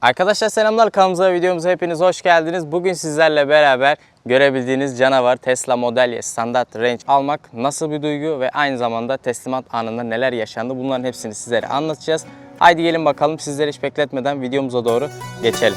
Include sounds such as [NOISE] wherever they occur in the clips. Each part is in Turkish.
Arkadaşlar selamlar kanalımıza videomuza hepiniz hoş geldiniz. Bugün sizlerle beraber görebildiğiniz canavar Tesla Model Y Standart Range almak nasıl bir duygu ve aynı zamanda teslimat anında neler yaşandı bunların hepsini sizlere anlatacağız. Haydi gelin bakalım sizleri hiç bekletmeden videomuza doğru geçelim.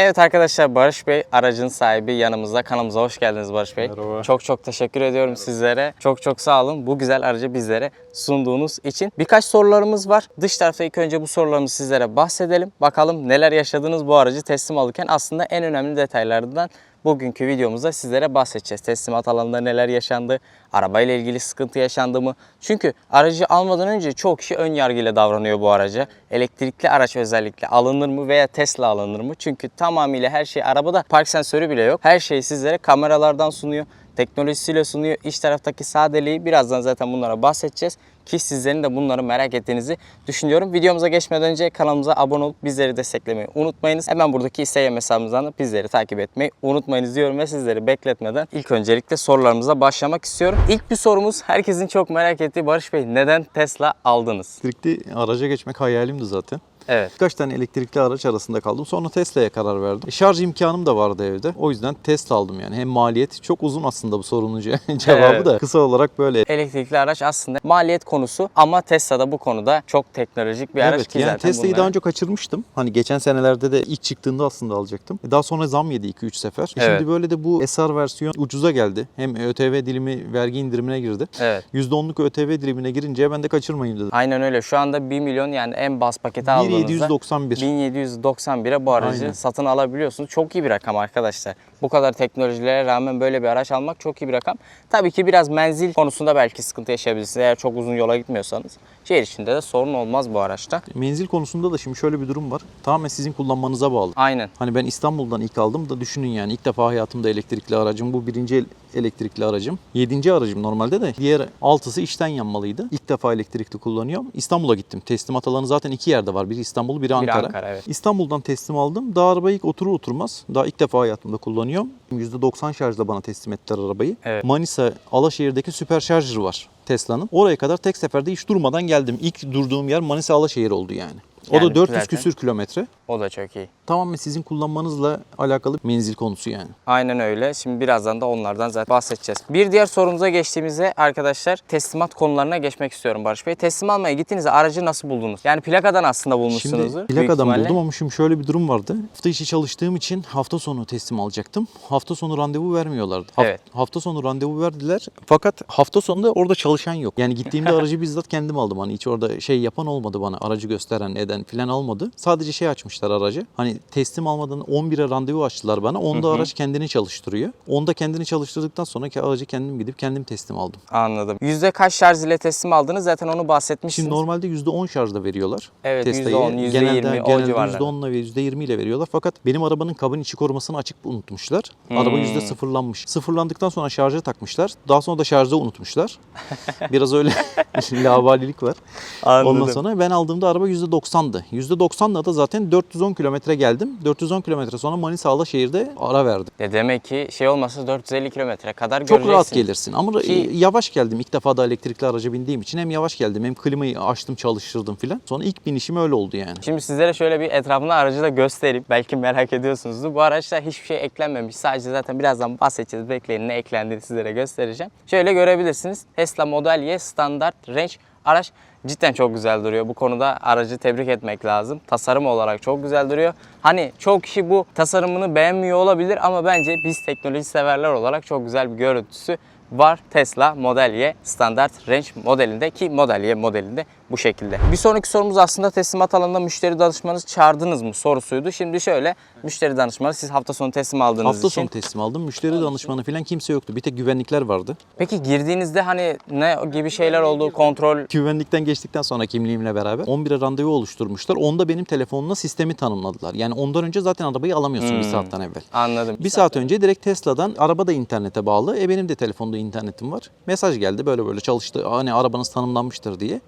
Evet arkadaşlar Barış Bey aracın sahibi yanımızda. Kanalımıza hoş geldiniz Barış Bey. Merhaba. Çok çok teşekkür ediyorum sizlere. Çok çok sağ olun bu güzel aracı bizlere sunduğunuz için. Birkaç sorularımız var. Dış tarafta ilk önce bu sorularımızı sizlere bahsedelim. Bakalım neler yaşadınız bu aracı teslim alırken aslında en önemli detaylardan bugünkü videomuzda sizlere bahsedeceğiz. Teslimat alanında neler yaşandı, arabayla ilgili sıkıntı yaşandı mı? Çünkü aracı almadan önce çok kişi ön yargıyla davranıyor bu araca. Elektrikli araç özellikle alınır mı veya Tesla alınır mı? Çünkü tamamıyla her şey arabada park sensörü bile yok. Her şeyi sizlere kameralardan sunuyor teknolojisiyle sunuyor. İç taraftaki sadeliği birazdan zaten bunlara bahsedeceğiz. Ki sizlerin de bunları merak ettiğinizi düşünüyorum. Videomuza geçmeden önce kanalımıza abone olup bizleri desteklemeyi unutmayınız. Hemen buradaki Instagram hesabımızdan da bizleri takip etmeyi unutmayınız diyorum ve sizleri bekletmeden ilk öncelikle sorularımıza başlamak istiyorum. İlk bir sorumuz herkesin çok merak ettiği Barış Bey neden Tesla aldınız? Elektrikli araca geçmek hayalimdi zaten. Evet. Birkaç tane elektrikli araç arasında kaldım. Sonra Tesla'ya karar verdim. E, şarj imkanım da vardı evde. O yüzden Tesla aldım yani. Hem maliyet çok uzun aslında bu sorunun ce- [LAUGHS] cevabı Evet. da. Kısa olarak böyle. Elektrikli araç aslında maliyet konusu ama Tesla'da bu konuda çok teknolojik bir araç evet ki yani zaten Tesla'yı bunları- daha önce kaçırmıştım. Hani geçen senelerde de ilk çıktığında aslında alacaktım. E, Daha sonra zam yedi 2-3 sefer. E, Evet. Şimdi böyle de bu SR versiyon ucuza geldi. Hem ÖTV dilimi vergi indirimine girdi. Evet. %10'luk ÖTV dilimine girince ben de kaçırmayayım dedim. Aynen öyle. Şu anda 1 milyon yani en bas paketi aldığınızda 1791. 1791'e bu aracı Aynen. satın alabiliyorsunuz. Çok iyi bir rakam arkadaşlar. Bu kadar teknolojilere rağmen böyle bir araç almak çok iyi bir rakam. Tabii ki biraz menzil konusunda belki sıkıntı yaşayabilirsiniz. Eğer çok uzun yola gitmiyorsanız. Şehir içinde de sorun olmaz bu araçta. Menzil konusunda da şimdi şöyle bir durum var. Tamamen sizin kullanmanıza bağlı. Aynen. Hani ben İstanbul'dan ilk aldım da düşünün yani ilk defa hayatımda elektrikli aracım. Bu birinci el- elektrikli aracım. Yedinci aracım normalde de. Diğer altısı içten yanmalıydı. İlk defa elektrikli kullanıyorum. İstanbul'a gittim. Teslimat alanı zaten iki yerde var. Biri İstanbul, biri Biri Ankara. Ankara, evet. İstanbul'dan teslim aldım. Daha arabayı ilk oturur oturmaz. Daha ilk defa hayatımda kullanıyorum. %90 şarjla bana teslim ettiler arabayı. Evet. Manisa Alaşehir'deki süper şarjır var Tesla'nın. Oraya kadar tek seferde hiç durmadan geldim. İlk durduğum yer Manisa Alaşehir oldu yani. O Yani da 400 zaten- küsür kilometre. O da çok iyi. Tamamen sizin kullanmanızla alakalı menzil konusu yani. Aynen öyle. Şimdi birazdan da onlardan zaten bahsedeceğiz. Bir diğer sorumuza geçtiğimizde arkadaşlar teslimat konularına geçmek istiyorum Barış Bey. Teslim almaya gittiğinizde aracı nasıl buldunuz? Yani plakadan aslında bulmuşsunuzdur. Şimdi plakadan buldum ama şimdi şöyle bir durum vardı. Hafta içi çalıştığım için hafta sonu teslim alacaktım. Hafta sonu randevu vermiyorlardı. Haf- Evet. Hafta sonu randevu verdiler. Fakat hafta sonunda orada çalışan yok. Yani gittiğimde [LAUGHS] aracı bizzat kendim aldım. Hani hiç orada şey yapan olmadı bana. Aracı gösteren eden filan almadı. Sadece şey açmışlar aracı. Hani teslim almadan 11'e randevu açtılar bana. Onda araç kendini çalıştırıyor. Onda kendini çalıştırdıktan sonra ki aracı kendim gidip kendim teslim aldım. Anladım. Yüzde kaç şarj ile teslim aldınız? Zaten onu bahsetmişsiniz. Şimdi normalde %10 şarjda veriyorlar. Evet, Tesla'yı. %10, %20 genelde, o genelde civarlarda. %10'la ve %20 ile veriyorlar. Fakat benim arabanın kabin içi korumasını açık unutmuşlar. Araba Hmm. yüzde sıfırlanmış. Sıfırlandıktan sonra şarja takmışlar. Daha sonra da şarjda unutmuşlar. [LAUGHS] Biraz öyle [LAUGHS] [LAUGHS] lavalilik var. Anladım. Ondan sonra ben aldığımda araba %90'dı. %90'la da zaten 410 kilometre geldim. 410 kilometre sonra Manisa Alaşehir'de ara verdim. Ya demek ki şey olmasa 450 kilometre kadar Çok rahat göreceksin. gelirsin ama Ki- e, yavaş geldim. İlk defa da elektrikli araca bindiğim için hem yavaş geldim hem klimayı açtım çalıştırdım filan. Sonra ilk binişim öyle oldu yani. Şimdi sizlere şöyle bir etrafında aracı da göstereyim. Belki merak ediyorsunuzdur. Bu araçta hiçbir şey eklenmemiş. Sadece zaten birazdan bahsedeceğiz. Bekleyin ne eklendiğini sizlere göstereceğim. Şöyle görebilirsiniz. Tesla Model Y Standart Range araç cidden çok güzel duruyor. Bu konuda aracı tebrik etmek lazım. Tasarım olarak çok güzel duruyor. Hani çok kişi bu tasarımını beğenmiyor olabilir ama bence biz teknoloji severler olarak çok güzel bir görüntüsü var Tesla Model Y Standart Range modelinde ki Model Y modelinde bu şekilde. Bir sonraki sorumuz aslında teslimat alanında müşteri danışmanınız çağırdınız mı sorusuydu. Şimdi şöyle müşteri danışmanı siz hafta sonu teslim aldığınız Hafta için. sonu teslim aldım. Müşteri danışmanı falan kimse yoktu. Bir tek güvenlikler vardı. Peki girdiğinizde hani ne gibi şeyler oldu kontrol Güvenlikten geçtikten sonra kimliğimle beraber 11'e randevu oluşturmuşlar. Onda benim telefonumla sistemi tanımladılar. Yani ondan önce zaten arabayı alamıyorsun bir saatten evvel. anladım. Bir saat önce direkt Tesla'dan araba da internete bağlı. E benim de telefonda internetim var. Mesaj geldi böyle böyle çalıştı. Hani arabanız tanımlanmıştır diye.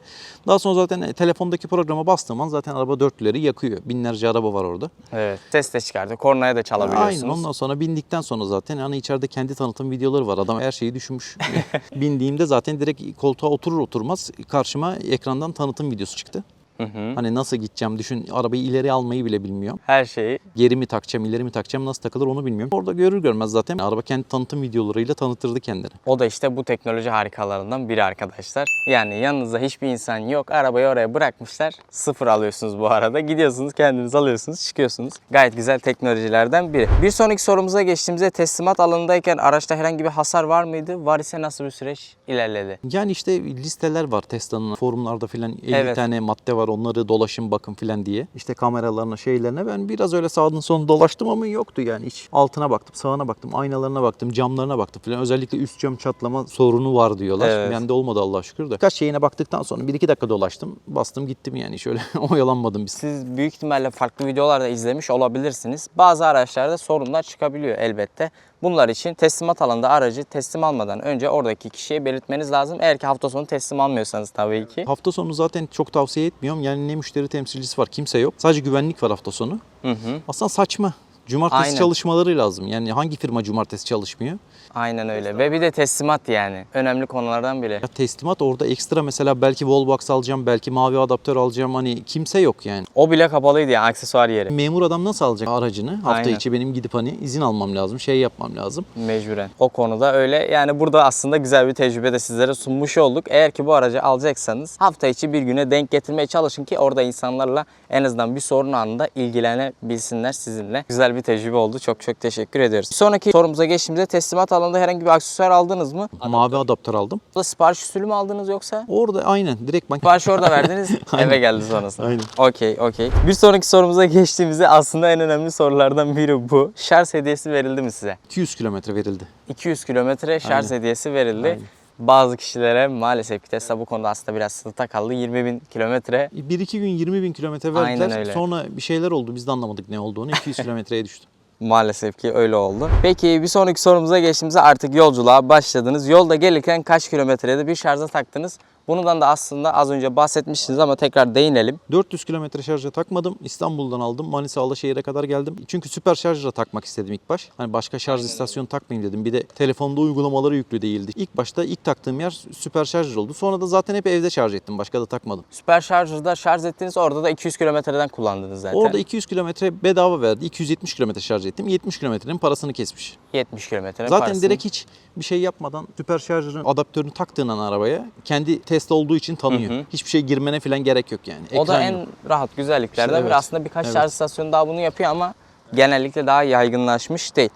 Daha sonra zaten e, telefondaki programa bastığım an zaten araba dörtlüleri yakıyor. Binlerce araba var orada. Evet. Ses de çıkardı. Kornaya da çalabiliyorsunuz. Aynen ondan sonra bindikten sonra zaten hani içeride kendi tanıtım videoları var. Adam her şeyi düşünmüş. [LAUGHS] Bindiğimde zaten direkt koltuğa oturur oturmaz karşıma ekrandan tanıtım videosu çıktı. Hı hı. Hani nasıl gideceğim düşün arabayı ileri almayı bile bilmiyorum. Her şeyi Geri mi takacağım, ileri mi takacağım, nasıl takılır onu bilmiyorum. Orada görür görmez zaten araba kendi tanıtım videolarıyla tanıtırdı kendini. O da işte bu teknoloji harikalarından biri arkadaşlar. Yani yanınızda hiçbir insan yok. Arabayı oraya bırakmışlar. Sıfır alıyorsunuz bu arada. Gidiyorsunuz kendiniz alıyorsunuz çıkıyorsunuz. Gayet güzel teknolojilerden biri. Bir sonraki sorumuza geçtiğimizde teslimat alanındayken araçta herhangi bir hasar var mıydı? Var ise nasıl bir süreç ilerledi? Yani işte listeler var Tesla'nın forumlarda filan 50 Evet. tane madde var onları dolaşın bakın filan diye. İşte kameralarına şeylerine ben biraz öyle sağdan soluna dolaştım ama yoktu yani hiç. Altına baktım, sağına baktım, aynalarına baktım, camlarına baktım filan. Özellikle üst cam çatlama sorunu var diyorlar. Evet. Yani de olmadı Allah'a şükür de. Kaç şeyine baktıktan sonra 1-2 dakika dolaştım. Bastım gittim yani şöyle [LAUGHS] oyalanmadım biz. Siz büyük ihtimalle farklı videolarda izlemiş olabilirsiniz. Bazı araçlarda sorunlar çıkabiliyor elbette. Bunlar için teslimat alanında aracı teslim almadan önce oradaki kişiye belirtmeniz lazım. Eğer ki hafta sonu teslim almıyorsanız tabii ki. Hafta sonu zaten çok tavsiye etmiyorum. Yani ne müşteri temsilcisi var kimse yok. Sadece güvenlik var hafta sonu. Hı hı. Aslında saçma. Cumartesi Aynen. çalışmaları lazım. Yani hangi firma cumartesi çalışmıyor? Aynen öyle. Ve bir de teslimat yani. Önemli konulardan biri. Ya teslimat orada ekstra mesela belki wallbox alacağım, belki mavi adaptör alacağım. Hani kimse yok yani. O bile kapalıydı yani aksesuar yeri. Memur adam nasıl alacak aracını? Hafta Aynen. içi benim gidip hani izin almam lazım, şey yapmam lazım. Mecburen. O konuda öyle. Yani burada aslında güzel bir tecrübe de sizlere sunmuş olduk. Eğer ki bu aracı alacaksanız hafta içi bir güne denk getirmeye çalışın ki orada insanlarla en azından bir sorun anında ilgilenebilsinler sizinle. Güzel bir tecrübe oldu. Çok çok teşekkür ediyoruz. Bir sonraki sorumuza geçtiğimizde teslimat alanında herhangi bir aksesuar aldınız mı? Mavi adaptör aldım. Burada sipariş usulü mü aldınız yoksa? Orada aynen direkt ben Siparişi orada verdiniz, [LAUGHS] eve geldi sonrasında. Aynen. Okey, okey. Bir sonraki sorumuza geçtiğimizde aslında en önemli sorulardan biri bu. Şarj hediyesi verildi mi size? 200 kilometre verildi. 200 kilometre şarj Aynen. hediyesi verildi. Aynen. Bazı kişilere maalesef ki Tesla bu konuda aslında biraz sınıfta kaldı. 20 bin kilometre. Bir iki gün 20 bin kilometre Aynen verdiler. öyle. Sonra bir şeyler oldu. Biz de anlamadık ne olduğunu. 200 kilometreye düştü. [LAUGHS] Maalesef ki öyle oldu. Peki bir sonraki sorumuza geçtiğimizde artık yolculuğa başladınız. Yolda gelirken kaç kilometrede bir şarja taktınız? Bundan da aslında az önce bahsetmiştiniz ama tekrar değinelim. 400 kilometre şarja takmadım. İstanbul'dan aldım. Manisa Alaşehir'e kadar geldim. Çünkü süper şarjla takmak istedim ilk baş. Hani başka şarj istasyonu takmayayım dedim. Bir de telefonda uygulamaları yüklü değildi. İlk başta ilk taktığım yer süper şarj oldu. Sonra da zaten hep evde şarj ettim. Başka da takmadım. Süper şarjda şarj ettiniz orada da 200 kilometreden kullandınız zaten. Orada 200 kilometre bedava verdi. 270 kilometre şarj ettim. 70 kilometrenin parasını kesmiş. 70 kilometre Zaten parasını- direkt hiç bir şey yapmadan süper şarjın adaptörünü taktığın an arabaya kendi Tesla olduğu için tanıyor. Hı hı. Hiçbir şey girmene falan gerek yok yani. O da Ekran en yok. rahat güzelliklerden İşte biri. evet. Aslında birkaç Evet. şarj istasyonu daha bunu yapıyor ama genellikle daha yaygınlaşmış değil.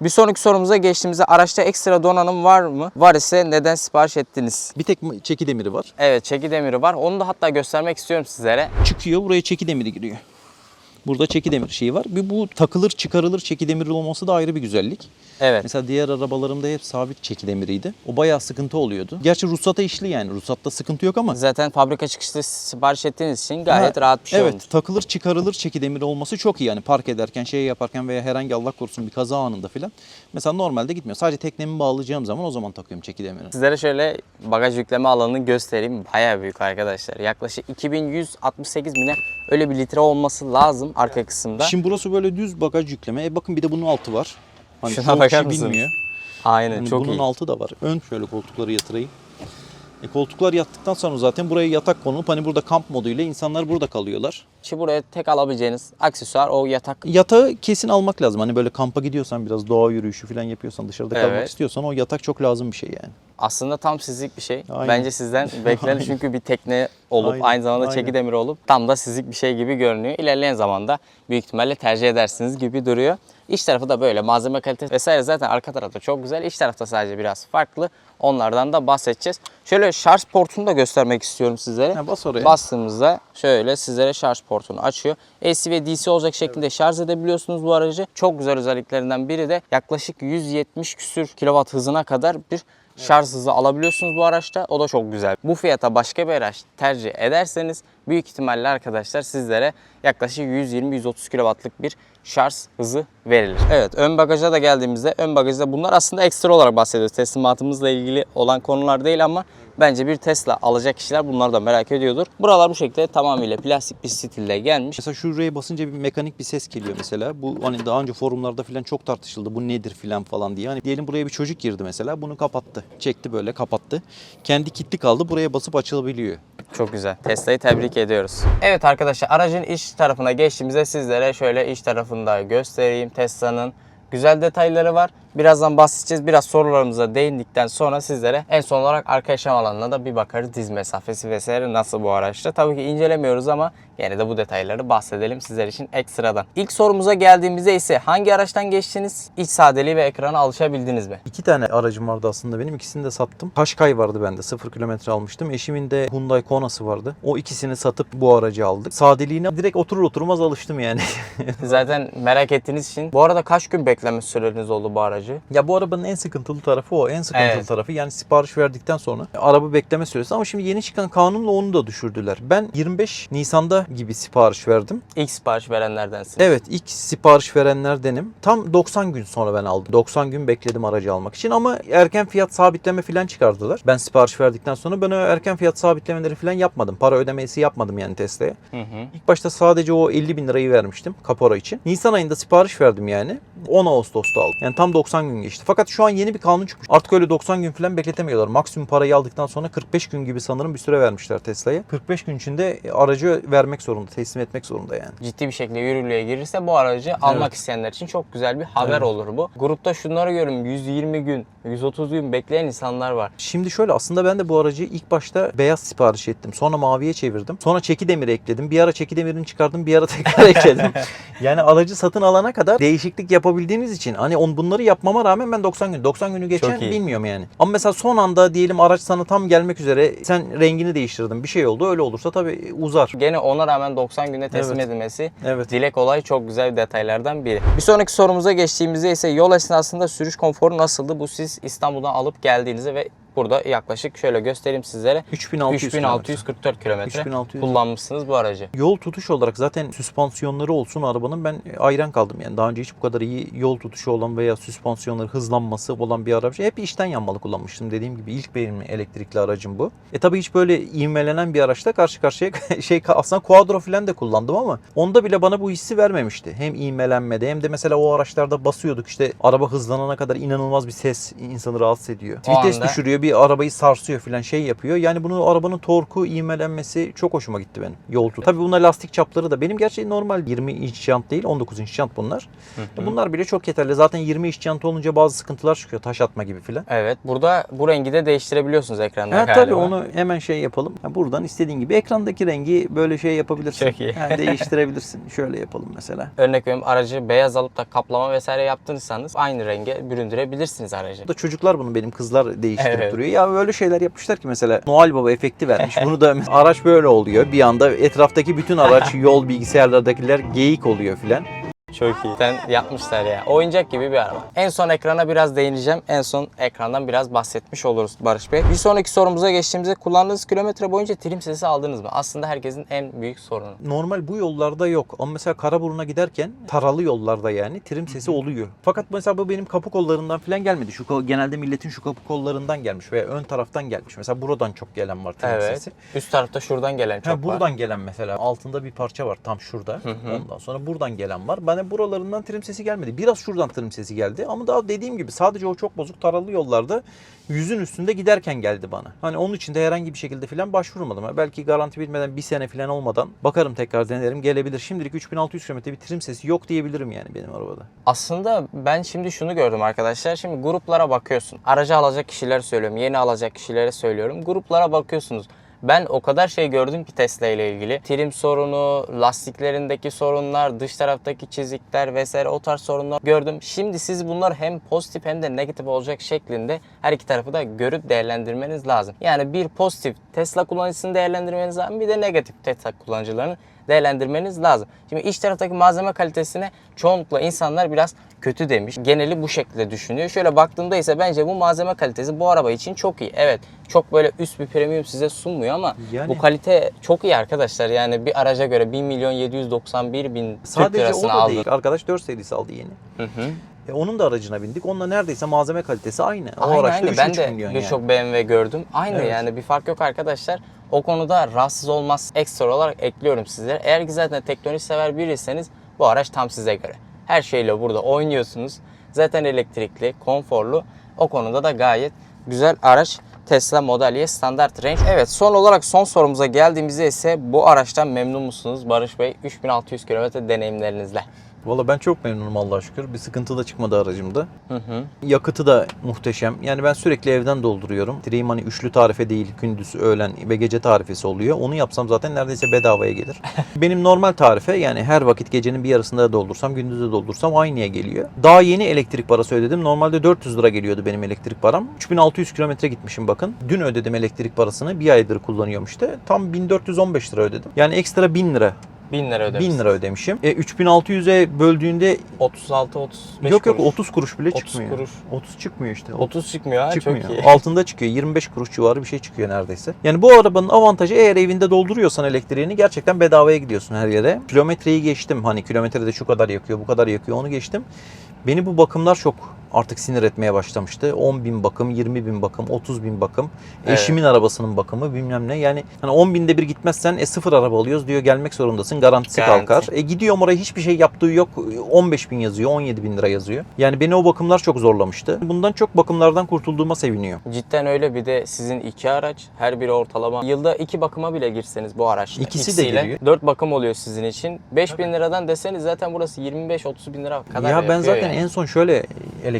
Bir sonraki sorumuza geçtiğimizde araçta ekstra donanım var mı? Var ise neden sipariş ettiniz? Bir tek çeki demiri var. Evet çeki demiri var. Onu da hatta göstermek istiyorum sizlere. çıkıyor buraya çeki demiri giriyor. Burada çeki demir şeyi var. Bir bu takılır çıkarılır çeki demiri olması da ayrı bir güzellik. Evet. Mesela diğer arabalarımda hep sabit çeki demiriydi. O bayağı sıkıntı oluyordu. Gerçi ruhsata işli yani. Ruhsatta sıkıntı yok ama. Zaten fabrika çıkışlı sipariş ettiğiniz için gayet Ha, rahat bir şey evet, olmuş. takılır çıkarılır çeki demiri olması çok iyi yani park ederken şey yaparken veya herhangi Allah korusun bir kaza anında filan. Mesela normalde gitmiyor. Sadece teknemi bağlayacağım zaman o zaman takıyorum çeki demirini. Sizlere şöyle bagaj yükleme alanını göstereyim. Bayağı büyük arkadaşlar. Yaklaşık 2168 bine öyle bir litre olması lazım arka kısımda. Şimdi burası böyle düz bagaj yükleme. E bakın bir de bunun altı var. Hani Şuna bakar kişi mısınız? bilmiyor. Aynen Yani çok bunun iyi. altı da var. Ön şöyle koltukları yatırayım. E koltuklar yattıktan sonra zaten buraya yatak konulup hani burada kamp moduyla insanlar burada kalıyorlar. Şimdi buraya tek alabileceğiniz aksesuar o yatak. Yatağı kesin almak lazım. Hani böyle kampa gidiyorsan biraz doğa yürüyüşü falan yapıyorsan dışarıda kalmak Evet. istiyorsan o yatak çok lazım bir şey yani. Aslında tam sizlik bir şey. Aynen. Bence sizden [LAUGHS] beklenir çünkü bir tekne olup Aynen, aynı zamanda aynen. çeki demiri olup tam da sizlik bir şey gibi görünüyor. İlerleyen zamanda büyük ihtimalle tercih edersiniz gibi duruyor. İç tarafı da böyle malzeme kalitesi vesaire zaten arka tarafta çok güzel. İç tarafta sadece biraz farklı. Onlardan da bahsedeceğiz. Şöyle şarj portunu da göstermek istiyorum sizlere. Ha, bas oraya. Bastığımızda şöyle sizlere şarj portunu açıyor. AC ve DC olacak şekilde şarj edebiliyorsunuz bu aracı. Çok güzel özelliklerinden biri de yaklaşık 170 küsür kilowatt hızına kadar bir şarj hızı alabiliyorsunuz bu araçta. O da çok güzel. Bu fiyata başka bir araç tercih ederseniz büyük ihtimalle arkadaşlar sizlere yaklaşık 120-130 kW'lık bir şarj hızı verilir. Evet ön bagaja da geldiğimizde ön bagajda bunlar aslında ekstra olarak bahsediyoruz. Teslimatımızla ilgili olan konular değil ama bence bir Tesla alacak kişiler bunları da merak ediyordur. Buralar bu şekilde tamamıyla plastik bir stilde gelmiş. Mesela şuraya basınca bir mekanik bir ses geliyor mesela. Bu hani daha önce forumlarda falan çok tartışıldı. Bu nedir filan falan diye. Hani diyelim buraya bir çocuk girdi mesela. Bunu kapattı. Çekti böyle kapattı. Kendi kilitli kaldı. Buraya basıp açılabiliyor. Çok güzel. Tesla'yı tebrik ediyoruz. Evet arkadaşlar aracın iç tarafına geçtiğimizde sizlere şöyle iç tarafında göstereyim. Tesla'nın güzel detayları var. Birazdan bahsedeceğiz. Biraz sorularımıza değindikten sonra sizlere en son olarak arka yaşam alanına da bir bakarız. Diz mesafesi vesaire nasıl bu araçta. Tabii ki incelemiyoruz ama yine de bu detayları bahsedelim sizler için ekstradan. İlk sorumuza geldiğimizde ise hangi araçtan geçtiniz? İç sadeliği ve ekrana alışabildiniz mi? İki tane aracım vardı aslında benim. ikisini de sattım. Qashqai vardı bende. 0 kilometre almıştım. Eşimin de Hyundai Kona'sı vardı. O ikisini satıp bu aracı aldık. Sadeliğine direkt oturur oturmaz alıştım yani. [LAUGHS] Zaten merak ettiğiniz için. Bu arada kaç gün bekleme süreniz oldu bu aracı? Ya bu arabanın en sıkıntılı tarafı o. En sıkıntılı Evet. tarafı yani sipariş verdikten sonra araba bekleme süresi ama şimdi yeni çıkan kanunla onu da düşürdüler. Ben 25 Nisan'da gibi sipariş verdim. İlk sipariş verenlerdensiniz. Evet ilk sipariş verenlerdenim. Tam 90 gün sonra ben aldım. 90 gün bekledim aracı almak için ama erken fiyat sabitleme falan çıkardılar. Ben sipariş verdikten sonra ben erken fiyat sabitlemeleri falan yapmadım. Para ödemesi yapmadım yani Tesla'ya. Hı hı. İlk başta sadece o 50 bin lirayı vermiştim kapora için. Nisan ayında sipariş verdim yani. 10 Ağustos'ta aldım. Yani tam 90 gün geçti. Fakat şu an yeni bir kanun çıkmış. Artık öyle 90 gün falan bekletemiyorlar. Maksimum parayı aldıktan sonra 45 gün gibi sanırım bir süre vermişler Tesla'ya. 45 gün içinde aracı vermek zorunda, teslim etmek zorunda yani. ciddi bir şekilde yürürlüğe girirse bu aracı almak isteyenler için çok güzel bir haber Evet. olur bu. Grupta şunları görüyorum 120 gün, 130 gün bekleyen insanlar var. Şimdi şöyle aslında ben de bu aracı ilk başta beyaz sipariş ettim. Sonra maviye çevirdim. Sonra çeki demiri ekledim. Bir ara çeki demirini çıkardım. Bir ara tekrar [LAUGHS] ekledim. [LAUGHS] Yani aracı satın alana kadar değişiklik yapabildiğiniz için hani on bunları yapmama rağmen ben 90 gün 90 günü iyi. bilmiyorum yani. Ama mesela son anda diyelim araç sana tam gelmek üzere sen rengini değiştirdin. Bir şey oldu. Öyle olursa tabii uzar. Gene ona rağmen 90 günde teslim Evet. edilmesi Evet. Dilek olay çok güzel detaylardan biri. Bir sonraki sorumuza geçtiğimizde ise yol esnasında sürüş konforu nasıldı? Bu siz İstanbul'dan alıp geldiğinizde ve burada yaklaşık şöyle göstereyim sizlere. 3600 3644 kilometre 3600. kullanmışsınız bu aracı. Yol tutuş olarak zaten süspansiyonları olsun arabanın ben hayran kaldım yani. Daha önce hiç bu kadar iyi yol tutuşu olan veya süspansiyonları hızlanması olan bir araba. Hep içten yanmalı kullanmıştım. Dediğim gibi ilk benim elektrikli aracım bu. E tabi hiç böyle ivmelenen bir araçta karşı karşıya [LAUGHS] şey aslında Quattro falan da kullandım ama onda bile bana bu hissi vermemişti. Hem ivmelenmede hem de mesela o araçlarda basıyorduk işte araba hızlanana kadar inanılmaz bir ses insanı rahatsız ediyor. O Vites anda- düşürüyor bir arabayı sarsıyor falan şey yapıyor. Yani bunu arabanın torku ivmelenmesi çok hoşuma gitti benim. Yol tut. Tabii bunlar lastik çapları da benim gerçi normal 20 inç jant değil 19 inç jant bunlar. hı. Bunlar bile çok yeterli. Zaten 20 inç jant olunca bazı sıkıntılar çıkıyor. Taş atma gibi filan. Evet burada bu rengi de değiştirebiliyorsunuz ekranda Ha, galiba. tabii onu hemen şey yapalım. Buradan istediğin gibi ekrandaki rengi böyle şey yapabilirsin. Çok iyi. Ha, [LAUGHS] değiştirebilirsin. Şöyle yapalım mesela. Örnek veriyorum aracı beyaz alıp da kaplama vesaire yaptıysanız aynı renge büründürebilirsiniz aracı. Burada çocuklar bunu benim kızlar değiştirip Evet. Duruyor. Ya böyle şeyler yapmışlar ki mesela Noel Baba efekti vermiş. Bunu da [LAUGHS] araç böyle oluyor. Bir anda etraftaki bütün araç [LAUGHS] yol bilgisayarlardakiler geyik oluyor filan. Çok iyi. Sen yapmışlar ya. Oyuncak gibi bir araba. En son ekrana biraz değineceğim. En son ekrandan biraz bahsetmiş oluruz Barış Bey. Bir sonraki sorumuza geçtiğimizde kullandığınız kilometre boyunca trim sesi aldınız mı? Aslında herkesin en büyük sorunu. Normal bu yollarda yok. Ama mesela Karaburun'a giderken taralı yollarda yani trim sesi oluyor. Fakat mesela bu benim kapı kollarından falan gelmedi. Şu genelde milletin şu kapı kollarından gelmiş veya ön taraftan gelmiş. Mesela buradan çok gelen var trim Evet. sesi. Üst tarafta şuradan gelen çok Ha, var. buradan gelen mesela altında bir parça var tam şurada. hı. Ondan sonra buradan gelen var. Bana buralarından trim sesi gelmedi. Biraz şuradan trim sesi geldi ama daha dediğim gibi sadece o çok bozuk taralı yollarda yüzün üstünde giderken geldi bana. Hani onun için de herhangi bir şekilde falan başvurmadım. Belki garanti bitmeden bir sene falan olmadan bakarım tekrar denerim gelebilir. Şimdilik 3600 km bir trim sesi yok diyebilirim yani benim arabada. Aslında ben şimdi şunu gördüm arkadaşlar. Şimdi gruplara bakıyorsun. Aracı alacak kişiler söylüyorum. Yeni alacak kişilere söylüyorum. Gruplara bakıyorsunuz. Ben o kadar şey gördüm ki Tesla ile ilgili. Trim sorunu, lastiklerindeki sorunlar, dış taraftaki çizikler vesaire o tarz sorunlar gördüm. Şimdi siz bunlar hem pozitif hem de negatif olacak şeklinde her iki tarafı da görüp değerlendirmeniz lazım. Yani bir pozitif Tesla kullanıcısını değerlendirmeniz lazım bir de negatif Tesla kullanıcılarını değerlendirmeniz lazım. Şimdi iç taraftaki malzeme kalitesine çoğunlukla insanlar biraz kötü demiş. Geneli bu şekilde düşünüyor. Şöyle baktığımda ise bence bu malzeme kalitesi bu araba için çok iyi. Evet çok böyle üst bir premium size sunmuyor ama Yani- bu kalite çok iyi arkadaşlar. Yani bir araca göre 1 milyon 791 bin Türk Sadece o lirasını aldı. değil. Arkadaş 4 serisi aldı yeni. Hı hı. E, onun da aracına bindik. Onunla neredeyse malzeme kalitesi aynı. O Aynı araçta aynı. 3,5 Ben de birçok yani. BMW gördüm. Aynı Evet. yani bir fark yok arkadaşlar. O konuda rahatsız olmaz ekstra olarak ekliyorum sizlere. Eğer ki zaten teknoloji sever biriyseniz bu araç tam size göre. Her şeyle burada oynuyorsunuz. Zaten elektrikli, konforlu. O konuda da gayet güzel araç. Tesla Model Y standart range. Evet son olarak son sorumuza geldiğimizde ise bu araçtan memnun musunuz Barış Bey? 3600 km deneyimlerinizle. Valla ben çok memnunum Allah'a şükür. Bir sıkıntı da çıkmadı aracımda. Hı hı. Yakıtı da muhteşem. Yani ben sürekli evden dolduruyorum. Direğim hani üçlü tarife değil, gündüz, öğlen ve gece tarifesi oluyor. Onu yapsam zaten neredeyse bedavaya gelir. [LAUGHS] Benim normal tarife yani her vakit gecenin bir yarısında da doldursam, gündüz de doldursam aynıya geliyor. Daha yeni elektrik parası ödedim. Normalde 400 lira geliyordu benim elektrik param. 3600 kilometre gitmişim bakın. Dün ödedim elektrik parasını. Bir aydır kullanıyorum işte. Tam 1415 lira ödedim. Yani ekstra 1000 lira 1000 lira ödemişsiniz. 1000 lira ödemişim. E, 3600'e böldüğünde 36 35 yok yok kuruş. 30 kuruş bile 30 çıkmıyor. kuruş. 30 çıkmıyor işte. 30 çıkmıyor ha çıkmıyor. çok iyi. Altında çıkıyor. 25 kuruş civarı bir şey çıkıyor neredeyse. Yani bu arabanın avantajı eğer evinde dolduruyorsan elektriğini gerçekten bedavaya gidiyorsun her yere. Kilometreyi geçtim. Hani kilometrede şu kadar yakıyor, bu kadar yakıyor onu geçtim. Beni bu bakımlar çok artık sinir etmeye başlamıştı. 10 bin bakım, 20 bin bakım, 30 bin bakım. Evet. Eşimin arabasının bakımı bilmem ne. Yani hani 10 binde bir gitmezsen e, sıfır araba alıyoruz diyor gelmek zorundasın. Garantisi Garanti. kalkar. E gidiyorum oraya hiçbir şey yaptığı yok. 15 bin yazıyor, 17 bin lira yazıyor. Yani beni o bakımlar çok zorlamıştı. Bundan çok bakımlardan kurtulduğuma seviniyor. Cidden öyle bir de sizin iki araç her biri ortalama yılda iki bakıma bile girseniz bu araçla İkisi de ikisiyle giriyor. dört bakım oluyor sizin için. 5000 liradan deseniz zaten burası 25-30 bin lira kadar ya ben zaten yani. en son şöyle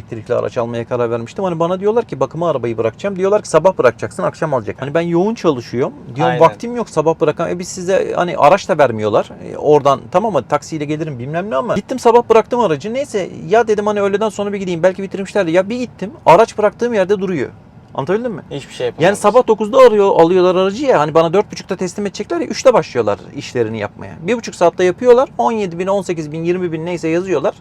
elektrikli araç almaya karar vermiştim. Hani bana diyorlar ki bakıma arabayı bırakacağım. Diyorlar ki sabah bırakacaksın, akşam alacak. Hani ben yoğun çalışıyorum. Diyorum Aynen. vaktim yok sabah bırakan. E biz size hani araç da vermiyorlar. E, oradan tamam hadi taksiyle gelirim bilmem ne ama gittim sabah bıraktım aracı. Neyse ya dedim hani öğleden sonra bir gideyim. Belki bitirmişlerdi. Ya bir gittim. Araç bıraktığım yerde duruyor. Anlatabildim mi? Hiçbir şey yapamam. Yani sabah 9'da arıyor, alıyorlar aracı ya hani bana 4.30'da teslim edecekler ya 3'te başlıyorlar işlerini yapmaya. 1.5 saatte yapıyorlar 17 bin, 18 bin, 20 bin neyse yazıyorlar.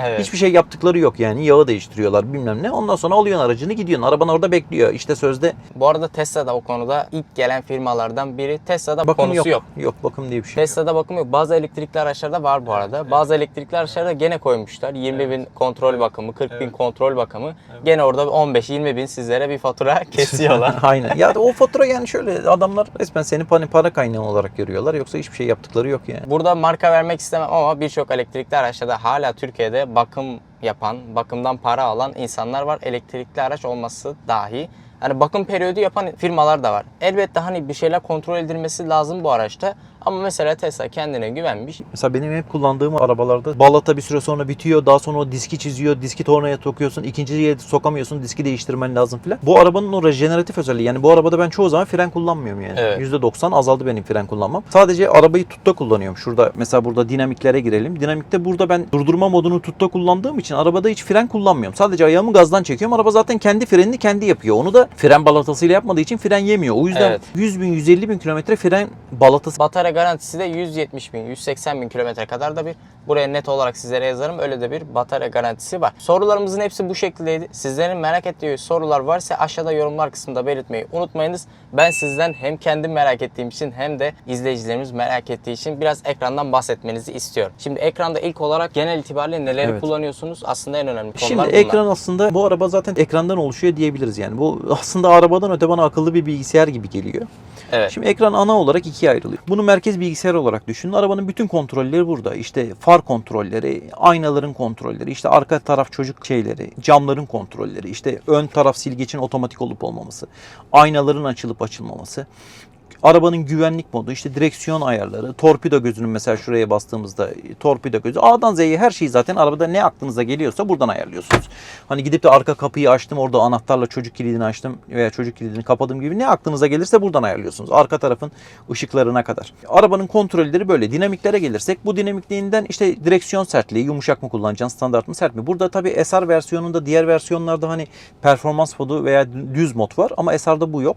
Evet. Hiçbir şey yaptıkları yok yani yağı değiştiriyorlar bilmem ne. Ondan sonra alıyorsun aracını gidiyorsun araban orada bekliyor. İşte sözde Bu arada Tesla'da o konuda ilk gelen firmalardan biri. Tesla'da bakım konusu yok. yok. yok. bakım diye bir şey yok. Tesla'da bakım yok. Bazı elektrikli araçlarda var bu arada. Bazı elektrikli araçlarda gene koymuşlar. 20 bin kontrol bakımı, 40 bin kontrol bakımı. Gene orada 15-20 bin sizlere bir fatura [LAUGHS] kesiyorlar. [LAUGHS] Aynen. Ya o fatura yani şöyle adamlar resmen seni para, para kaynağı olarak görüyorlar. Yoksa hiçbir şey yaptıkları yok yani. Burada marka vermek istemem ama birçok elektrikli araçlarda hala Türkiye'de bakım yapan, bakımdan para alan insanlar var. Elektrikli araç olması dahi. Hani bakım periyodu yapan firmalar da var. Elbette hani bir şeyler kontrol edilmesi lazım bu araçta. Ama mesela Tesla kendine güvenmiş. Mesela benim hep kullandığım arabalarda balata bir süre sonra bitiyor. Daha sonra o diski çiziyor. Diski tornaya sokuyorsun. ikinciye sokamıyorsun. Diski değiştirmen lazım filan. Bu arabanın o rejeneratif özelliği. Yani bu arabada ben çoğu zaman fren kullanmıyorum yani. Evet. %90 azaldı benim fren kullanmam. Sadece arabayı tutta kullanıyorum. Şurada mesela burada dinamiklere girelim. Dinamikte burada ben durdurma modunu tutta kullandığım için arabada hiç fren kullanmıyorum. Sadece ayağımı gazdan çekiyorum. Araba zaten kendi frenini kendi yapıyor. Onu da fren balatasıyla yapmadığı için fren yemiyor. O yüzden Evet. 100 bin 150 bin kilometre fren balatası Batarya garantisi de 170 bin, 180 bin kilometre kadar da bir buraya net olarak sizlere yazarım. Öyle de bir batarya garantisi var. Sorularımızın hepsi bu şekildeydi. Sizlerin merak ettiği sorular varsa aşağıda yorumlar kısmında belirtmeyi unutmayınız. Ben sizden hem kendim merak ettiğim için hem de izleyicilerimiz merak ettiği için biraz ekrandan bahsetmenizi istiyorum. Şimdi ekranda ilk olarak genel itibariyle neleri Evet. kullanıyorsunuz? Aslında en önemli konular Şimdi bunlar. ekran aslında bu araba zaten ekrandan oluşuyor diyebiliriz yani. Bu aslında arabadan öte bana akıllı bir bilgisayar gibi geliyor. Evet. Şimdi ekran ana olarak ikiye ayrılıyor. Bunu merkez bilgisayar olarak düşünün. Arabanın bütün kontrolleri burada. İşte far kontrolleri, aynaların kontrolleri, işte arka taraf çocuk şeyleri, camların kontrolleri, işte ön taraf silgecin otomatik olup olmaması, aynaların açılıp açılmaması, Arabanın güvenlik modu, işte direksiyon ayarları, torpido gözünün mesela şuraya bastığımızda e, torpido gözü. A'dan Z'ye her şeyi zaten arabada ne aklınıza geliyorsa buradan ayarlıyorsunuz. Hani gidip de arka kapıyı açtım orada anahtarla çocuk kilidini açtım veya çocuk kilidini kapadım gibi ne aklınıza gelirse buradan ayarlıyorsunuz. Arka tarafın ışıklarına kadar. Arabanın kontrolleri böyle. Dinamiklere gelirsek bu dinamikliğinden işte direksiyon sertliği yumuşak mı kullanacaksın standart mı sert mi? Burada tabii SR versiyonunda diğer versiyonlarda hani performans modu veya düz mod var ama SR'da bu yok.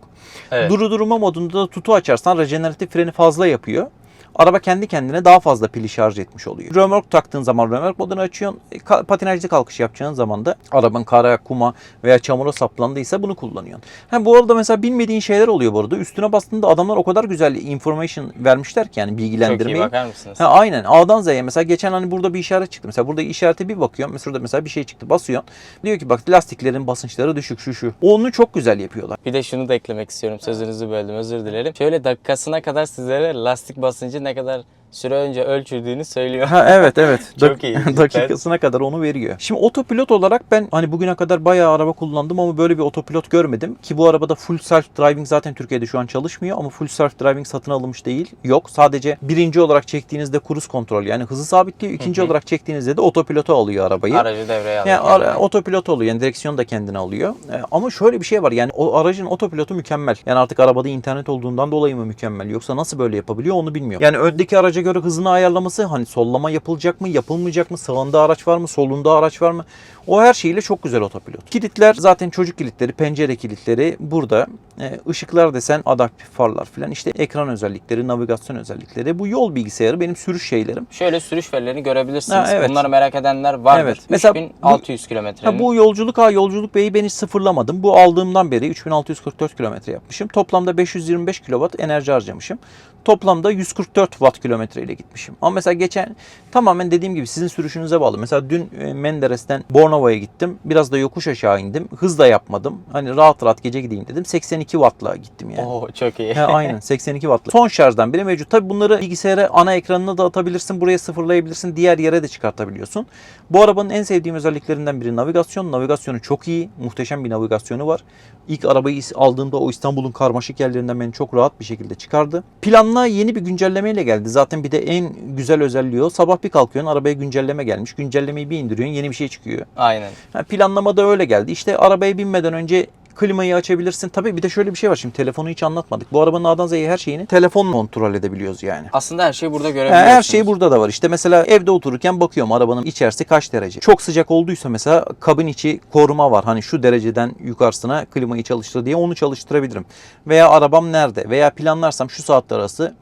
Evet. Duru durma modunda da tutu açarsan rejeneratif freni fazla yapıyor. Araba kendi kendine daha fazla pili şarj etmiş oluyor. Römork taktığın zaman römork modunu açıyorsun. E, Patinajlı kalkış yapacağın zaman da arabanın kara, kuma veya çamura saplandıysa bunu kullanıyorsun. Ha, bu arada mesela bilmediğin şeyler oluyor bu arada. Üstüne bastığında adamlar o kadar güzel information vermişler ki yani Çok iyi bilgilendirmeyi. bakar mısınız? Ha, aynen A'dan Z'ye mesela geçen hani burada bir işaret çıktı. Mesela burada işarete bir bakıyorum. Mesela şurada mesela bir şey çıktı. Basıyorsun. Diyor ki bak lastiklerin basınçları düşük şu şu. Onu çok güzel yapıyorlar. Bir de şunu da eklemek istiyorum. Sözünüzü böldüm özür dilerim. Şöyle dakikasına kadar sizlere lastik basıncı ne kadar süre önce ölçüldüğünü söylüyor. Ha evet evet. [LAUGHS] Çok iyi. Dakikasına kadar onu veriyor. Şimdi otopilot olarak ben hani bugüne kadar bayağı araba kullandım ama böyle bir otopilot görmedim. Ki bu arabada full self driving zaten Türkiye'de şu an çalışmıyor ama full self driving satın alınmış değil. Yok. Sadece birinci olarak çektiğinizde cruise kontrol yani hızı sabitliyor. İkinci olarak çektiğinizde de otopilotu alıyor arabayı. Aracı devreye alıyor. Yani ara, otopilot oluyor yani direksiyon da kendine alıyor. E, ama şöyle bir şey var yani o aracın otopilotu mükemmel. Yani artık arabada internet olduğundan dolayı mı mükemmel yoksa nasıl böyle yapabiliyor onu bilmiyorum. Yani öndeki araca göre hızını ayarlaması hani sollama yapılacak mı yapılmayacak mı sağında araç var mı solunda araç var mı o her şeyiyle çok güzel otopilot. Kilitler zaten çocuk kilitleri, pencere kilitleri burada. E, ışıklar desen adaptif farlar falan. İşte ekran özellikleri, navigasyon özellikleri. Bu yol bilgisayarı benim sürüş şeylerim. Şöyle sürüş verilerini görebilirsiniz. Ha, evet. Bunları merak edenler vardır. Evet. Mesela 3600 kilometre. Bu yolculuk ha yolculuk beyi ben hiç sıfırlamadım. Bu aldığımdan beri 3644 kilometre yapmışım. Toplamda 525 kilowatt enerji harcamışım. Toplamda 144 watt kilometre ile gitmişim. Ama mesela geçen tamamen dediğim gibi sizin sürüşünüze bağlı. Mesela dün e, Menderes'ten Bornova'ya gittim. Biraz da yokuş aşağı indim. Hız da yapmadım. Hani rahat rahat gece gideyim dedim. 82 wattla gittim yani. Oo, çok iyi. He, aynen [LAUGHS] 82 wattlı. Son şarjdan biri mevcut. Tabi bunları bilgisayara ana ekranına da atabilirsin. Buraya sıfırlayabilirsin. Diğer yere de çıkartabiliyorsun. Bu arabanın en sevdiğim özelliklerinden biri navigasyon. Navigasyonu çok iyi. Muhteşem bir navigasyonu var. İlk arabayı aldığımda o İstanbul'un karmaşık yerlerinden beni çok rahat bir şekilde çıkardı. Planla yeni bir güncellemeyle geldi. Zaten bir de en güzel özelliği o. Sabah bir kalkıyorsun arabaya güncelleme gelmiş. Güncellemeyi bir indiriyorsun yeni bir şey çıkıyor. Aynen. Ha, planlamada öyle geldi. İşte arabaya binmeden önce klimayı açabilirsin. Tabii bir de şöyle bir şey var şimdi telefonu hiç anlatmadık. Bu arabanın A'dan Z'ye her şeyini telefonla kontrol edebiliyoruz yani. Aslında her şeyi burada görebiliyorsunuz. Her şey burada da var. İşte mesela evde otururken bakıyorum arabanın içerisi kaç derece. Çok sıcak olduysa mesela kabin içi koruma var. Hani şu dereceden yukarısına klimayı çalıştır diye onu çalıştırabilirim. Veya arabam nerede? Veya planlarsam şu saatler arası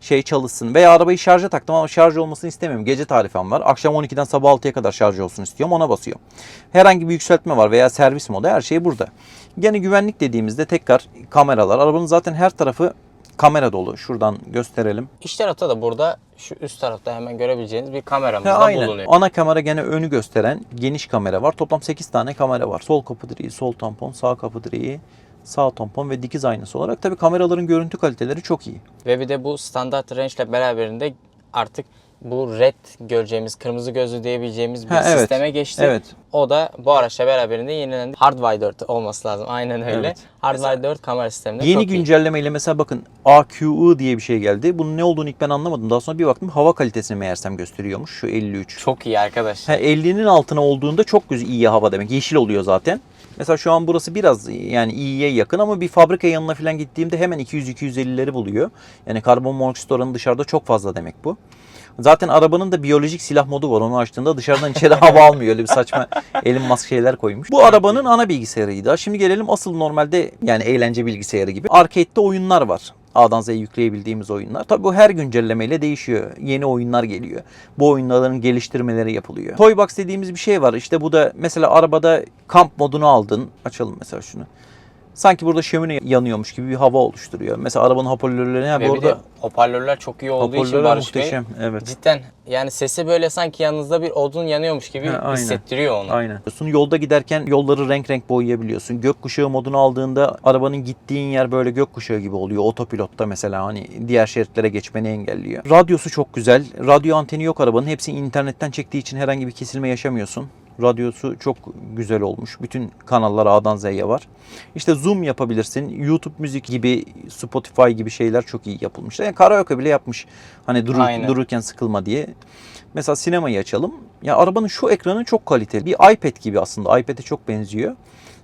şey çalışsın. Veya arabayı şarja taktım ama şarj olmasını istemiyorum. Gece tarifem var. Akşam 12'den sabah 6'ya kadar şarj olsun istiyorum. Ona basıyorum. Herhangi bir yükseltme var veya servis modu her şey burada. Gene güvenlik dediğimizde tekrar kameralar. Arabanın zaten her tarafı kamera dolu. Şuradan gösterelim. İç tarafta da burada şu üst tarafta hemen görebileceğiniz bir kameramız Ha, da aynen. bulunuyor. Ana kamera gene önü gösteren geniş kamera var. Toplam 8 tane kamera var. Sol kapı direği, sol tampon, sağ kapı direği, sağ tampon ve dikiz aynası olarak. Tabii kameraların görüntü kaliteleri çok iyi. Ve bir de bu standart range ile beraberinde artık bu red göreceğimiz, kırmızı gözlü diyebileceğimiz bir Ha, evet. sisteme geçti. Evet. O da bu araçla beraberinde yenilendi. Hardwired olması lazım. Aynen öyle. Evet. Hardwired kamera sisteminde Yeni çok iyi. güncellemeyle mesela bakın AQI diye bir şey geldi. Bunun ne olduğunu ilk ben anlamadım. Daha sonra bir baktım hava kalitesini meğersem gösteriyormuş. Şu 53. Çok iyi arkadaşlar. Ha, 50'nin altına olduğunda çok güzel iyi hava demek. Yeşil oluyor zaten. Mesela şu an burası biraz yani iyiye yakın ama bir fabrika yanına falan gittiğimde hemen 200-250'leri buluyor. Yani karbon monoksit oranı dışarıda çok fazla demek bu. Zaten arabanın da biyolojik silah modu var. Onu açtığında dışarıdan içeri hava almıyor. Öyle bir saçma Elon Musk şeyler koymuş. Bu arabanın ana bilgisayarıydı. Şimdi gelelim asıl normalde yani eğlence bilgisayarı gibi. Arcade'de oyunlar var. A'dan Z'ye yükleyebildiğimiz oyunlar. Tabii bu her güncellemeyle değişiyor. Yeni oyunlar geliyor. Bu oyunların geliştirmeleri yapılıyor. Toybox dediğimiz bir şey var. İşte bu da mesela arabada kamp modunu aldın. Açalım mesela şunu. Sanki burada şömine yanıyormuş gibi bir hava oluşturuyor. Mesela arabanın hoparlörleri ha, Ve bir de arada hoparlörler çok iyi olduğu için hoparlörler Barış Bey muhteşem. Evet. cidden yani sesi böyle sanki yanınızda bir odun yanıyormuş gibi Ha, aynen. hissettiriyor onu. Aynen. Yolda giderken yolları renk renk boyayabiliyorsun. Gökkuşağı modunu aldığında arabanın gittiğin yer böyle gökkuşağı gibi oluyor. Otopilotta mesela hani diğer şeritlere geçmeni engelliyor. Radyosu çok güzel. Radyo anteni yok arabanın. Hepsi internetten çektiği için herhangi bir kesilme yaşamıyorsun. Radyosu çok güzel olmuş. Bütün kanallar A'dan Z'ye var. İşte zoom yapabilirsin. YouTube müzik gibi, Spotify gibi şeyler çok iyi yapılmış. Yani karaoke bile yapmış. Hani durur, Aynen. dururken sıkılma diye. Mesela sinemayı açalım. Ya arabanın şu ekranı çok kaliteli. Bir iPad gibi aslında. iPad'e çok benziyor.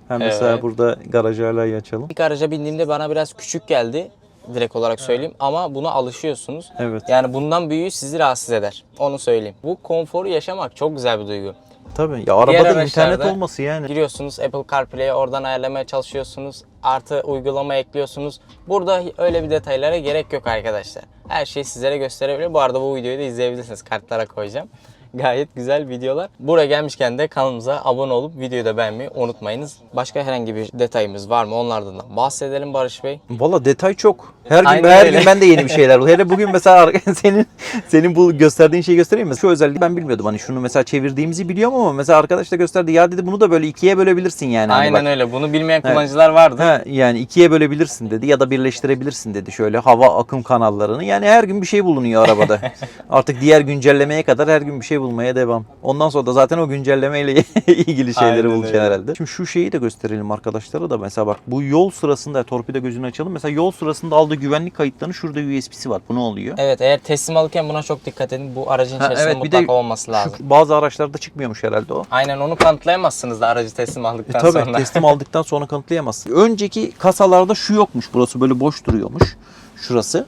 Mesela Evet. burada garaj alayı açalım. İlk araca bindiğimde bana biraz küçük geldi. Direkt olarak söyleyeyim ama buna alışıyorsunuz. Evet. Yani bundan büyüğü sizi rahatsız eder. Onu söyleyeyim. Bu konforu yaşamak çok güzel bir duygu. Tabii. Ya arabada internet araçlarda olması yani. Giriyorsunuz Apple CarPlay'e oradan ayarlamaya çalışıyorsunuz. Artı uygulama ekliyorsunuz. Burada öyle bir detaylara gerek yok arkadaşlar. Her şeyi sizlere gösterebilir. Bu arada bu videoyu da izleyebilirsiniz. Kartlara koyacağım. Gayet güzel videolar. Buraya gelmişken de kanalımıza abone olup videoyu da beğenmeyi unutmayınız. Başka herhangi bir detayımız var mı? Onlardan da bahsedelim Barış Bey. Valla detay çok. Her gün Aynen her öyle. gün ben de yeni bir şeyler buluyorum. Hele bugün mesela [LAUGHS] senin senin bu gösterdiğin şeyi göstereyim mi? Şu özelliği ben bilmiyordum. Hani şunu mesela çevirdiğimizi biliyorum ama mesela arkadaş da gösterdi. Ya dedi bunu da böyle ikiye bölebilirsin yani. Hani Aynen bak. öyle. Bunu bilmeyen kullanıcılar vardı. Ha, yani ikiye bölebilirsin dedi ya da birleştirebilirsin dedi şöyle hava akım kanallarını. Yani her gün bir şey bulunuyor arabada. [LAUGHS] Artık diğer güncellemeye kadar her gün bir şey bulmaya devam. Ondan sonra da zaten o güncellemeyle [LAUGHS] ilgili şeyleri Aynen bulacaksın öyle. herhalde. Şimdi şu şeyi de gösterelim arkadaşlara da mesela bak bu yol sırasında torpido gözünü açalım. Mesela yol sırasında aldığı güvenlik kayıtlarının şurada USB'si var. Bu ne oluyor? Evet eğer teslim alırken buna çok dikkat edin. Bu aracın içerisinde evet, bir de mutlaka olması lazım. Şu bazı araçlarda çıkmıyormuş herhalde o. Aynen onu kanıtlayamazsınız da aracı teslim E aldıktan tabii sonra. teslim aldıktan sonra kanıtlayamazsın. Önceki kasalarda şu yokmuş. Burası böyle boş duruyormuş. Şurası.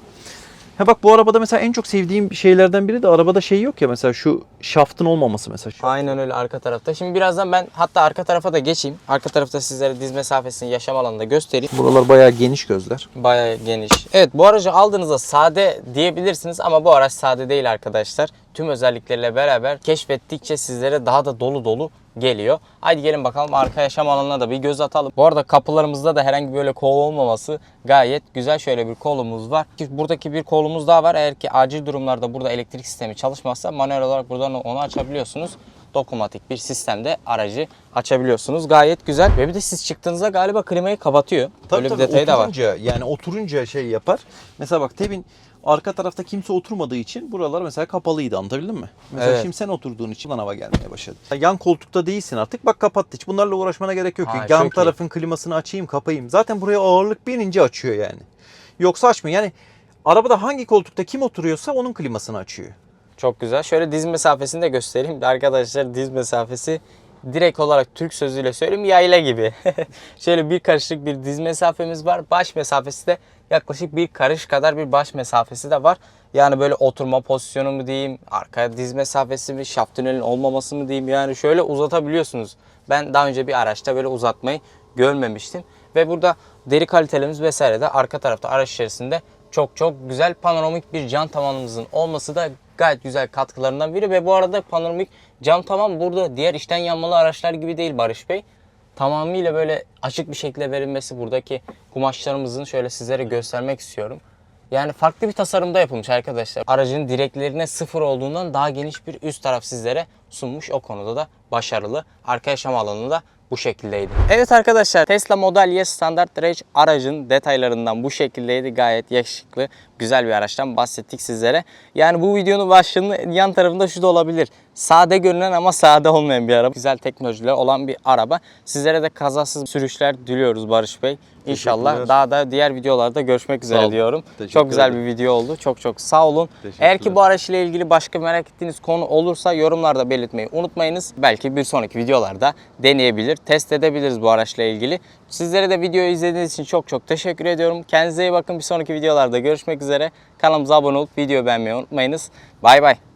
Ha bak bu arabada mesela en çok sevdiğim şeylerden biri de arabada şey yok ya mesela şu şaftın olmaması mesela. Şu. Aynen öyle arka tarafta. Şimdi birazdan ben hatta arka tarafa da geçeyim. Arka tarafta sizlere diz mesafesini yaşam alanında göstereyim. Buralar bayağı geniş gözler. Bayağı geniş. Evet bu aracı aldığınızda sade diyebilirsiniz ama bu araç sade değil arkadaşlar. Tüm özellikleriyle beraber keşfettikçe sizlere daha da dolu dolu geliyor. Haydi gelin bakalım arka yaşam alanına da bir göz atalım. Bu arada kapılarımızda da herhangi böyle kol olmaması gayet güzel. Şöyle bir kolumuz var. Buradaki bir kolumuz daha var. Eğer ki acil durumlarda burada elektrik sistemi çalışmazsa manuel olarak buradan onu açabiliyorsunuz. Dokunmatik bir sistemde aracı açabiliyorsunuz. Gayet güzel. Ve bir de siz çıktığınızda galiba klimayı kapatıyor. Öyle bir detayı da var. Yani oturunca şey yapar. Mesela bak Tevin arka tarafta kimse oturmadığı için buralar mesela kapalıydı anlatabildim mi? Mesela Evet. şimdi sen oturduğun için lan hava gelmeye başladı. Yan koltukta değilsin artık bak kapattı hiç bunlarla uğraşmana gerek yok. Ha. Yan çok iyi. tarafın klimasını açayım kapayım. Zaten buraya ağırlık binince açıyor yani. Yoksa açmıyor. Yani arabada hangi koltukta kim oturuyorsa onun klimasını açıyor. Çok güzel. Şöyle diz mesafesini de göstereyim. Arkadaşlar diz mesafesi direkt olarak Türk sözüyle söyleyeyim yayla gibi. [LAUGHS] Şöyle bir karışlık bir diz mesafemiz var. Baş mesafesi de yaklaşık bir karış kadar bir baş mesafesi de var. Yani böyle oturma pozisyonu mu diyeyim, arka diz mesafesi mi, şaft tünelin olmaması mı diyeyim. Yani şöyle uzatabiliyorsunuz. Ben daha önce bir araçta böyle uzatmayı görmemiştim. Ve burada deri kalitelerimiz vesaire de arka tarafta araç içerisinde çok çok güzel panoramik bir cam tavanımızın olması da gayet güzel katkılarından biri ve bu arada panoramik cam tavan burada diğer içten yanmalı araçlar gibi değil Barış Bey. Tamamıyla böyle açık bir şekilde verilmesi buradaki kumaşlarımızın şöyle sizlere göstermek istiyorum. Yani farklı bir tasarımda yapılmış arkadaşlar. Aracın direklerine sıfır olduğundan daha geniş bir üst taraf sizlere sunmuş. O konuda da başarılı. Arka yaşam alanı da bu şekildeydi. Evet arkadaşlar Tesla Model Y Standart Range aracın detaylarından bu şekildeydi. Gayet yakışıklı, güzel bir araçtan bahsettik sizlere. Yani bu videonun başlığının yan tarafında şu da olabilir. Sade görünen ama sade olmayan bir araba. Güzel teknolojiler olan bir araba. Sizlere de kazasız sürüşler diliyoruz Barış Bey. İnşallah daha da diğer videolarda görüşmek üzere diyorum. Çok güzel bir video oldu. Çok çok sağ olun. Eğer ki bu araç ile ilgili başka merak ettiğiniz konu olursa yorumlarda belirtmeyi unutmayınız. Belki bir sonraki videolarda deneyebilir, test edebiliriz bu araçla ilgili. Sizlere de videoyu izlediğiniz için çok çok teşekkür ediyorum. Kendinize iyi bakın. Bir sonraki videolarda görüşmek üzere. Kanalımıza abone olup video beğenmeyi unutmayınız. Bay bay.